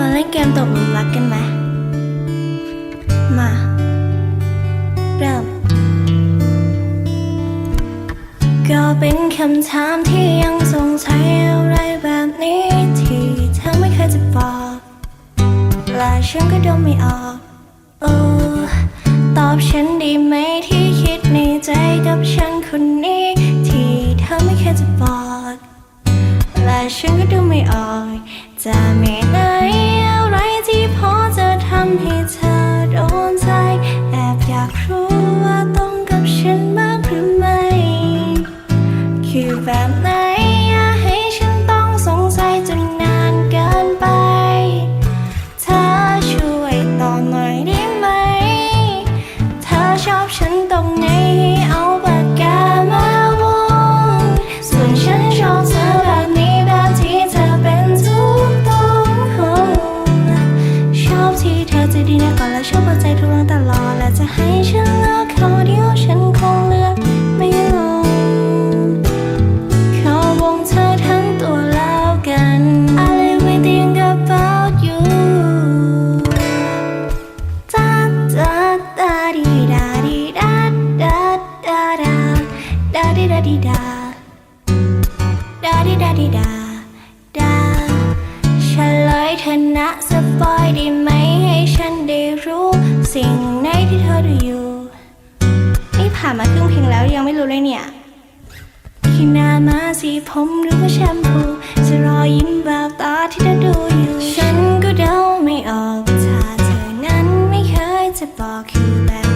มาเล่นเกมตกหลุมรักกันไหม มา เริ่ม ก็เป็นคำถามที่ยังสงสัยอะไรแบบนี้ที่เธอไม่เคยจะบอกและฉันก็ดาไม่ออกเออตอบฉันด้ไหมที่คิดในใจกับฉันคนนี้ ที่เธอไม่เคยจะบอก และฉันก็ดูไม่ออกจะมี เธอจะดีนะก่อนและชอบเอาใจทุกเรื่องตลอด และจะให้ฉันเลือกเขาเดียวฉันคงเลือกไม่ลงเขาวงเธอทั้งตัวแล้วกัน I live within about you ดาดาดาดีดาดีดาดาดาดาดาดีดาดีดา สิ่งในที่เธอดูอยู่ นี่ผ่านมาครึ่งเพลงแล้วยังไม่รู้เลยเนี่ยคิน้ามาสีผมหรือว่าแชมพูจะรอยยิ้มแบบตาที่เธอดูอยู่ ฉันก็เดาไม่ออกถ้าเธอนั้นไม่เคยจะบอกคือแบบ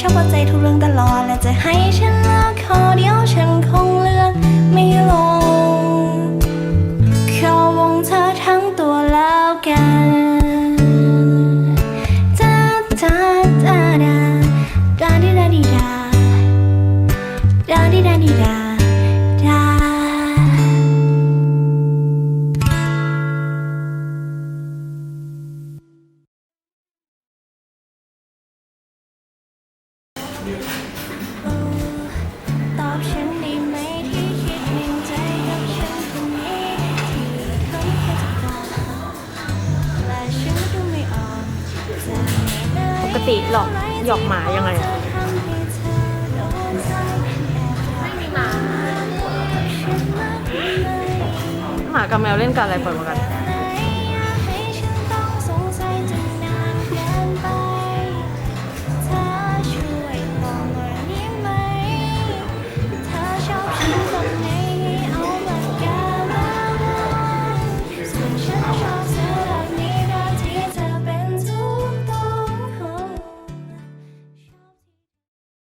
ชอบเอาใจทุกเรื่องตลอด และจะให้ฉันรักเขาเดียวฉันคง ตอบฉันได้ไหมที่คิดในใจกับฉันคนนี้ที่เธอไม่เคยจะบอกและฉันก็ดูไม่ออกจะมีไหนปกติหลอกหยอกหมายังไงอะทำให้เธอโดนใจแอบไม่มีหมาฉันมากเลยหมากับแมวเล่นกันอะไรบ่อยกว่ากัน